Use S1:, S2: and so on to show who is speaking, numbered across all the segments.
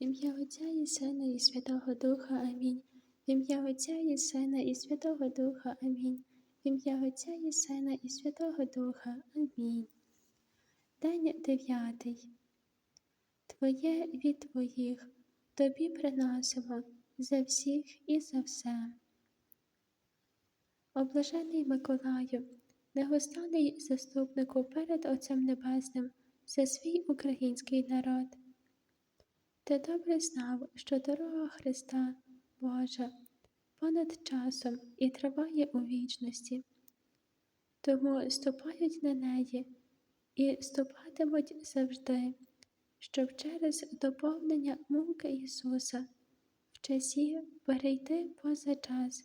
S1: В ім'я Отця і Сина, і Святого Духа. Амінь. В ім'я Отця і Сина, і Святого Духа. Амінь. В ім'я Отця і Сина, і Святого Духа. Амінь. День дев'ятий. Твоє від Твоїх Тобі приносимо за всіх і за все. Облажений Миколаю, негостанний заступнику перед Отцем Небесним за свій український народ. Ти добре знав, що дорога Христа Божа понад часом і триває у вічності, тому ступають на неї і ступатимуть завжди, щоб через доповнення муки Ісуса в часі перейти поза час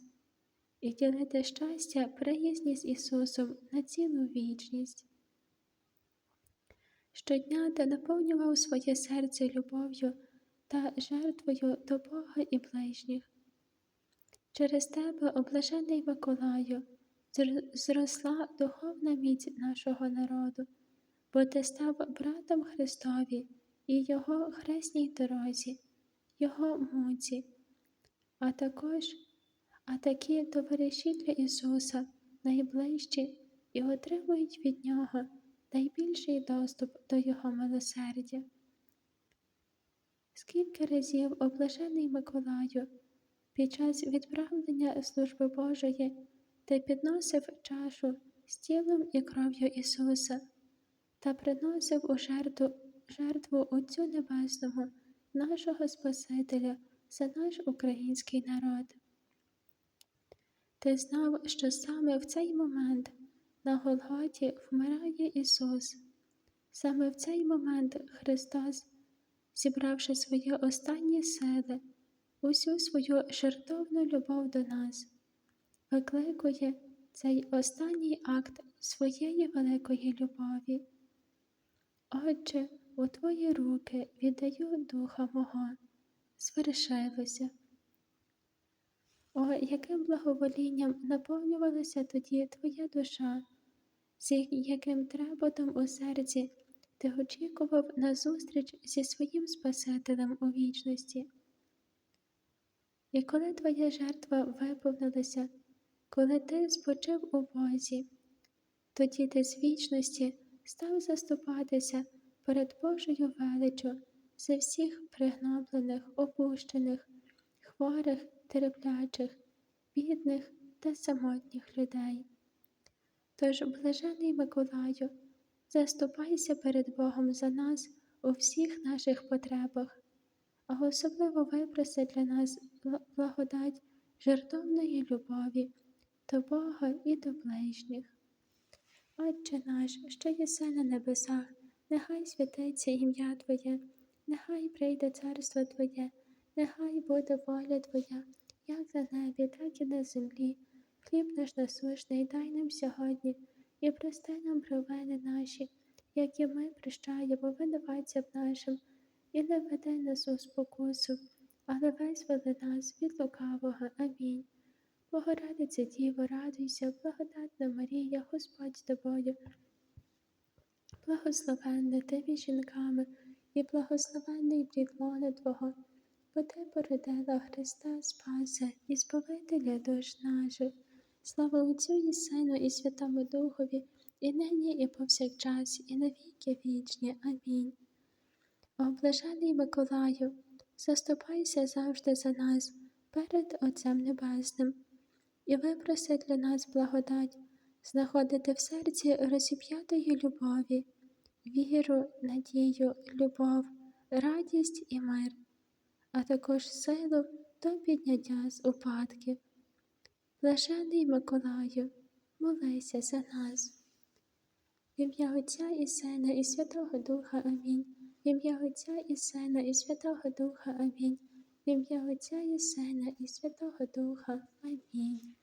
S1: і ділити щастя приязні з Ісусом на цілу вічність. Щодня ти наповнював своє серце любов'ю та жертвою до Бога і ближніх. Через тебе, облажений Миколаю, зросла духовна міць нашого народу, бо ти став братом Христові і Його хресній дорозі, Його муці, а також а такі товариші для Ісуса найближчі і отримують від Нього найбільший доступ до Його милосердя. Скільки разів облажений Миколаю під час відправлення служби Божої ти підносив чашу з тілом і кров'ю Ісуса та приносив у жертву, жертву Отцю Небесному, нашого Спасителя за наш український народ. Ти знав, що саме в цей момент на Голготі вмирає Ісус. Саме в цей момент Христос, зібравши свої останні сили, усю свою жертовну любов до нас, викликує цей останній акт своєї великої любові. Отче, у Твої руки віддаю духа мого, звершилося. О, яким благоволінням наповнювалася тоді твоя душа, з яким трепотом у серці ти очікував на зустріч зі своїм Спасителем у вічності. І коли твоя жертва виповнилася, коли ти спочив у Бозі, тоді ти з вічності став заступатися перед Божою величчю за всіх пригноблених, опущених, хворих терплячих, бідних та самотніх людей. Тож, блажений Миколаю, заступайся перед Богом за нас у всіх наших потребах, а особливо випроси для нас благодать жертовної любові до Бога і до ближніх. Отче наш, що єси на небесах, нехай святиться ім'я Твоє, нехай прийде царство Твоє, нехай буде воля Твоя як на небі, так і на землі. Хліб наш насущний дай нам сьогодні і прости нам провини наші, як і ми прощаємо винуватцям нашим, і не веди нас у спокусу, але визволи нас від лукавого. Амінь. Богородиця Діво, радуйся, благодатна Марія, Господь з тобою. Благословенна ти жінками, і благословенний плід Твого бо ти породила Христа Спаса і Збавителя душ наших. Слава Отцю і Сину, і Святому Духові, і нині, і повсякчас, і на віки вічні. Амінь. О Миколаю, заступайся завжди за нас перед Отцем Небесним, і випроси для нас благодать, знаходити в серці розіп'ятої любові, віру, надію, любов, радість і мир а також силу до підняття з упадків. Блажений Миколаю, молися за нас. В ім'я Отця і Сина, і Святого Духа Амінь. В ім'я Отця і Сина, і Святого Духа Амінь. В ім'я Отця і Сина, і Святого Духа Амінь.